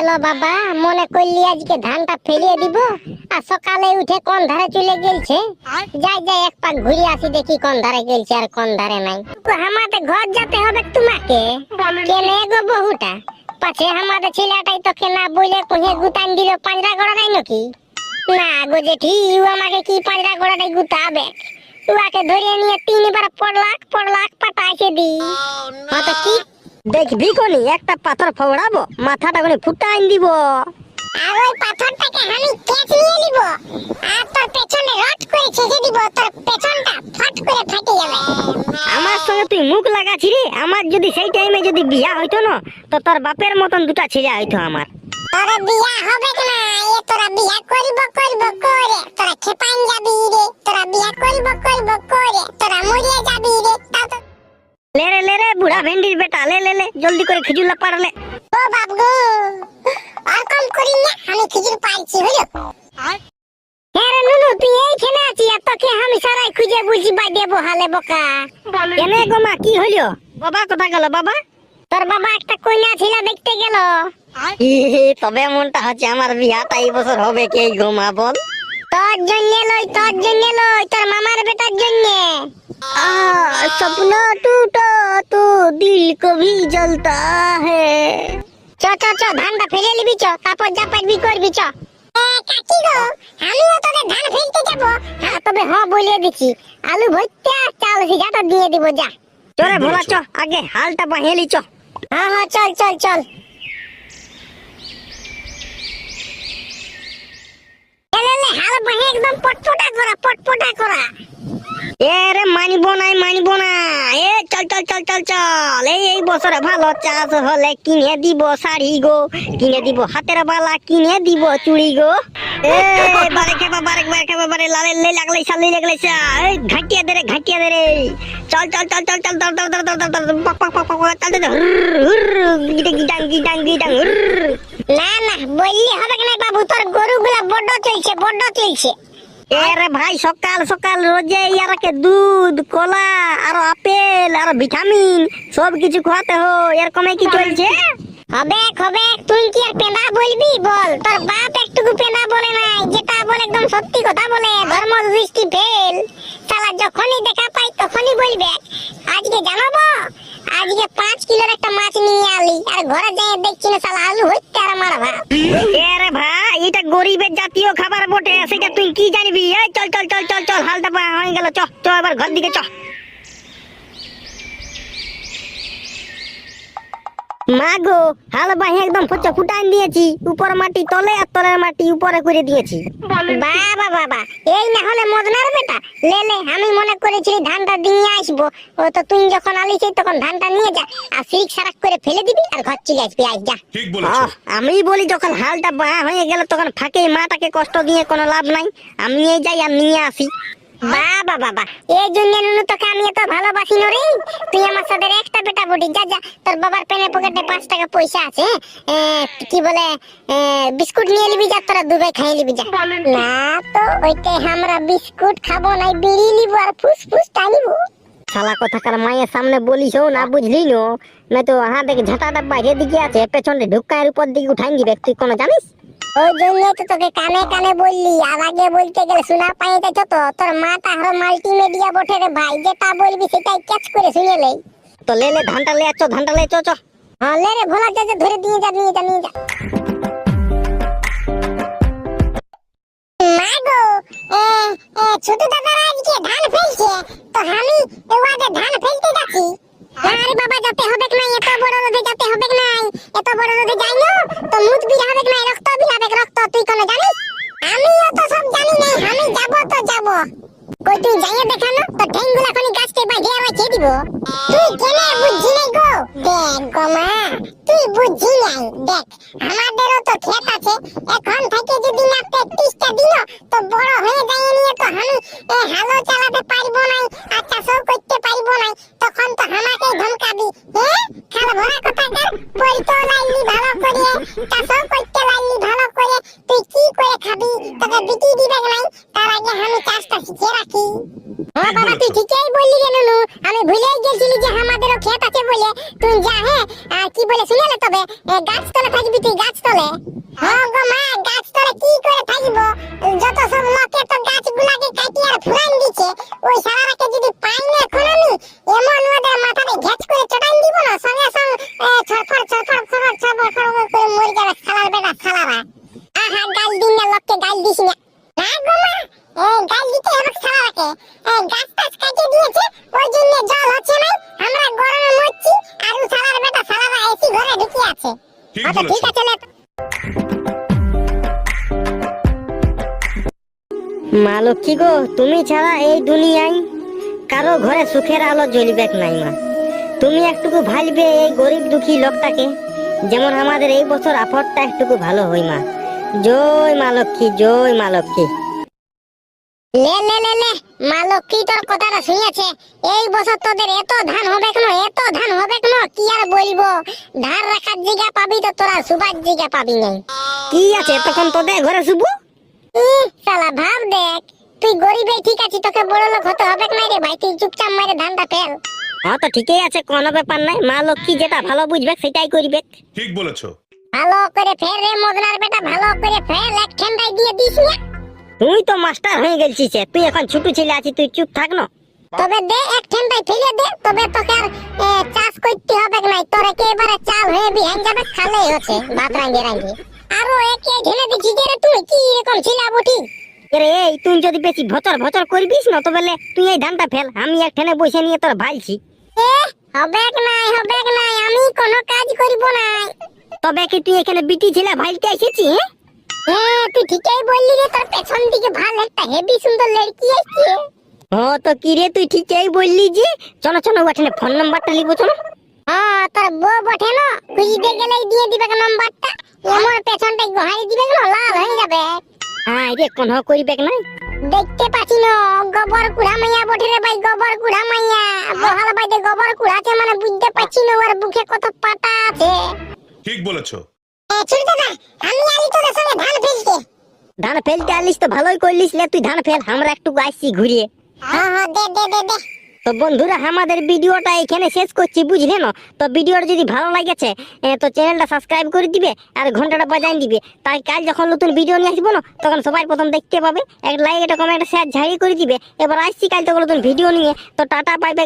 হলো বাবা মনে করলি আজকে ধানটা ফেলিয়ে দিব আর সকালে উঠে কোন ধারে চলে গেলছে? যাই যাই এক পাক ঘুরে আসি দেখি কোন ধারে গেলছে আর কোন ধারে নাই। আমাদের ঘর যেতে হবে তোমাকে? কেনে গো বহুটা? পাছে আমাদের ছেলেটাই তোকে না বলে কোহে গুতান দিল পাঁজরা গড়া নাই নাকি? না গো জেঠি ও আমাকে কি পাঁজরা গড়াটাই গুতাবে? উহাকে ধরে নিয়ে তিনবার পড়লাক পড়লাক পাঠাইছে দি। হ্যাঁ তো কি দেখবি কোনি একটা পাথর ফোড়াবো মাথাটা কোনি ফুটাইন দিব। আর ওই পাথরটাকে আমি ক্যাচ নিয়ে নিব। আর তোর পেছনে রট করে ছেড়ে দিব তোর পেছনটা ফট করে ফাটে যাবে। আমার সঙ্গে তুই মুখ লাগাছি রে আমার যদি সেই টাইমে যদি বিয়া হইতো না তো তোর বাপের মতন দুটা ছেলে হইতো আমার। তোর বিয়া হবে না? এ তোরা বিয়া করব করব করে। তোরা খেপাইন যাবি রে তোরা বিয়া করব করব করে। তোরা মরিয়ে যাবি রে তো লে রে লে রে বুড়া ভেন্ডির বেটা লে লে লে জলদি করে খিজুরলা পারলে ও বাবু আর কম করি না আমি খিচুড়ি পাইছি হলো হ্যাঁ রে নুনু তুই এইখানে আছিস আর তোকে আমি সারাই খুঁজে বুঝি বাই দেবো হালে বোকা। কেনে গো মা কি হইল? বাবা কোথা গেল বাবা? তোর বাবা একটা কন্যা ছিল দেখতে গেল। তবে মনটা হচ্ছে আমার বিয়াটা এই বছর হবে কে গো মা বল। তোর জন্য লই তোর জন্য লই তোর মামার বেটার জন্য। সপনা টুটা তো দিল কবি জলতা হে। চ চ চ ধানটা ফেলে নিবি চ কাপড় জাপাট বি করবি চ। কাকি গো আমিও তোদের ধান ফেলতে যাব। হ্যাঁ তবে হ্যাঁ বলে দিছি আলু ভর্তা চাল সিজাটা দিয়ে দিব যা। চরে ভোলা চ আগে হালটা বাহিয়ে চ। হ্যাঁ হ্যাঁ চল চল চল। এলে এলে, হাল বাহে একদম পটপটা করা পটপটা করা এ রে মানিব নাই মানিব না এ চল চল চল চল চল এই এই বছরে ভালো চাষ হলে কিনে দিব শাড়ি গো কিনে দিব হাতের বালা কিনে দিব চুড়ি গো এ বারে খেবা বারে বারে খেবা বারে লালে লে লাগলে শালি লাগলে চা এই ঘাটিয়া দে রে ঘাটিয়া দে রে চল চল চল চল চল দর দর দর দর দর দর পক পক পক পক চল চল হুর গিটাং গিটাং গিটাং গিটাং হুর না না বললি হবে না বাবু তোর গরুগুলা বড্ড চলছে বড্ড চলছে। এরে ভাই সকাল সকাল রোজে ইয়ারাকে দুধ কলা আর আপেল আর ভিটামিন সব কিছু খাওয়াতে হয়। এরকমই কি চলছে? হবে হবে। তুই কি আর পেঁদা বলবি? বল। তোর বাপ একটুকু পেঁদা বলে নাই যেটা বলে একদম সত্যি কথা বলে। ধর্ম দৃষ্টি ফেল। শালা যখনই দেখা পাই তখনই বলবে। আজকে জানাব? আজকে পাঁচ কিলোর একটা মাছ নিয়ে আলি। আর ঘরে যেয়ে দেখছি না শালা আলু হইতে আর আমার এটা গরিবের জাতীয় খাবার বটে, সেটা তুই কি জানবি? এই চল চল চল চল চল হালটা হয়ে গেল, চ চ, এবার ঘর দিকে চ। মা গো হাল বাহি একদম ফুচা ফুটান দিয়েছি। উপর মাটি তলে আর তলের মাটি উপরে করে দিয়েছি। বাবা বাবা এই না হলে মদনার বেটা? লে লে আমি মনে করেছিলি ধানটা দিয়ে আসব। ও তো তুই যখন আলিছি তখন ধানটা নিয়ে যা আর সিরিক সারাক করে ফেলে দিবি আর ঘর চলে আসবি আজ যা। ঠিক বলেছ। আমি বলি যখন হালটা বা হয়ে গেল তখন ফাঁকে মাটাকে কষ্ট দিয়ে কোনো লাভ নাই। আমি এই যাই আর নিয়ে আসি। বাবা বাবা এই জন্য নুনু তোকে আমি এত ভালোবাসি না রে তুই আমার সাথে একটা বেটা বটি যা যা। তোর বাবার পেনে পকেটে পাঁচ টাকা পয়সা আছে কি বলে বিস্কুট নিয়ে নিবি যা তোরা দুবাই খাই নিবি যা। না তো ওইটাই আমরা বিস্কুট খাব নাই বিড়ি নিবো আর ফুস ফুস টানিবো শালা কথাকার মায়ের সামনে বলিস না বুঝলি নো? না তো হ্যাঁ দেখি ঝাঁটাটা বাইরের দিকে আছে পেছনে ঢুকায়ের উপর দিকে উঠাই দিবে তুই কোনো জানিস? ওই জন্য তো তোকে কানে কানে বললি আর আগে বলতে গেলে শোনা পাই যাচ্ছ তো তোর মা তাহার মাল্টিমিডিয়া বটে রে ভাই যেটা বলবি সেটাই ক্যাচ করে শুনে তো লে লে ধানটা লে চ ধানটা লে চ চ। হ্যাঁ লে রে ভোলা যা ধরে দিয়ে যা নিয়ে যা নিয়ে যা। মা গো এ এ ছোট দাদারা আজকে ধান ফেলছে তো আমি ওয়াদে ধান ফেলতে যাচ্ছি। আরে বাবা যেতে হবে না এত বড় রোদে যেতে হবে না এত বড় রোদে তো মুখ বিরা হবে না তুই কোন জানিস? আমিও তো সব জানি না আমি যাব তো যাব। কই তুই যাইয়ে দেখানো তো ঠেঙ্গুলা খনি গাছতে বাঁধিয়ে রাখে দিব? তুই কেনে বুঝি নাই গো? দেখ গো মা তুই বুঝি নাই। দেখ আমাদেরও তো ক্ষেত আছে। এখন থেকে যদি না প্র্যাকটিসটা দিল তো বড় হয়ে যায় নিয়ে তো আমি এ, হালও চালাতে পারব নাই আর চাষও করতে পারব নাই তখন তো আমাকে ধমকাবি। হ্যাঁ খাল ভরা কথাকার পড়তো লাইলি ভালো করে চাষও করতে বলে তুই যা হ্যাঁ আর কি বলে শুনেলে তবে? গাছ তলে থাকবি তুই, গাছ তলে? হ্যাঁ গো মা, গাছ তলে কি করে থাকিব? যত সব লোকে তো গাছগুলাকে কাটি আর ফুরান দিছে, ওই শালারাকে যদি পাই না আছে। ঠিক আচ্ছা ঠিক বলেছ আছে মা লক্ষ্মী গো তুমি ছাড়া এই দুনিয়ায় কারও ঘরে সুখের আলো জ্বলিবেক নাই মা? তুমি একটুকু ভালবে এই গরিব দুঃখী লোকটাকে যেমন আমাদের এই বছর আফরটা একটুকু ভালো হই মা। জয় মা লক্ষ্মী জয় মা লক্ষ্মী লে লে লে লে মা লক্ষ্মী তোর কথাটা শুনেছে এই বছর তোদের এত ধান হবে এত ধান হবে কেন? কি আর বলব? ধান রাখার জায়গা পাবি তো তোরা সুবাস জায়গা পাবি নাই কি আছে? তখন তোদের ঘরে শুভ শালা ভাব দেখ তুই গরিবে ঠিক আছে তোকে বড় লোক হতে হবে না রে ভাই? তুই চুপচাপ মারে ধানটা ফেল। হ্যাঁ তো ঠিকই আছে কোনো ব্যাপার নাই। মা লক্ষ্মী যেটা ভালো বুঝবে সেটাই করবে। ঠিক বলেছ। ভালো করে ফের রে মদনার বেটা ভালো করে ফেল এক ঠান্ডায় দিয়ে দিস না। তুই তো মাস্টার হয়ে গেছিস তুই এখন ছোট ছেলে আছিস তুই চুপ থাক না। তবে দে এক ঠান্ডায় ফেলে দে তবে তোকে আর করতে হবে নাই? তোর একেবারে চাল হয়ে বিহান যাবে? খালেই হচ্ছে ভাত রাঙ্গে রাঙ্গে আরও একে ঢেলে দিচ্ছি যে তুই কি রকম ছিলা বুটি রে এই তুই যদি বেশি ভচর ভচর করবিস না তো বলে তুই এই ধানটা ফেল। আমি একখানে বসে নিয়ে তোর ভালছি এ হবে নাই হবে নাই আমি কোনো কাজ করিব নাই। তবে কি তুই এখানে বিটি ছেলে ভাইলতে এসেছি হ্যাঁ? হ্যাঁ তুই ঠিকই বললি রে তোর পেছন দিকে ভালো একটা হেভি সুন্দর লড়কি আসছে ও তো কি রে তুই ঠিকই বললি যে? চলো চলো ওখানে ফোন নাম্বারটা লিখব চলো। হ্যাঁ তোর বউ বটে না খুঁজতে গেলেই দিয়ে দিবে নাম্বারটা? এমন পেছনটা গোহাই দিবে না লাল হয়ে যাবে। হ্যাঁ রে কোন করিবে নাই দেখতে পাচ্ছি না গোবর কুড়া মাইয়া বটে রে ভাই গোবর কুড়া মাইয়া। বহাল বাইতে গোবর কুড়াছে মানে বুঝতে পারছি না ওর বুকে কত পাটা আছে। ঠিক বলেছ। ছোট দাদা আমি আলি তোদের সঙ্গে ধান ফেলতে ধান ফেলতে আলিস তো ভালোই করলিস লে তুই ধান ফেল আমরা একটু আসছি ঘুরিয়ে। হ্যাঁ হ্যাঁ তো বন্ধুরা আমাদের ভিডিওটা এখানে শেষ করছি, বুঝলে না? তো ভিডিওটা যদি ভালো লাগেছে তো চ্যানেলটা সাবস্ক্রাইব করে দিবে আর ঘন্টাটা বাজাই দিবে। তাই কাল যখন নতুন ভিডিও নিয়ে আসব না, তখন সবাই প্রথম দেখতে পাবে। একটা লাইক একটা কমেন্ট শেয়ার ঝাড়িয়ে করে দিবে। এবার আসছি কাল তখন নতুন ভিডিও নিয়ে। তো টাটা বাই বাই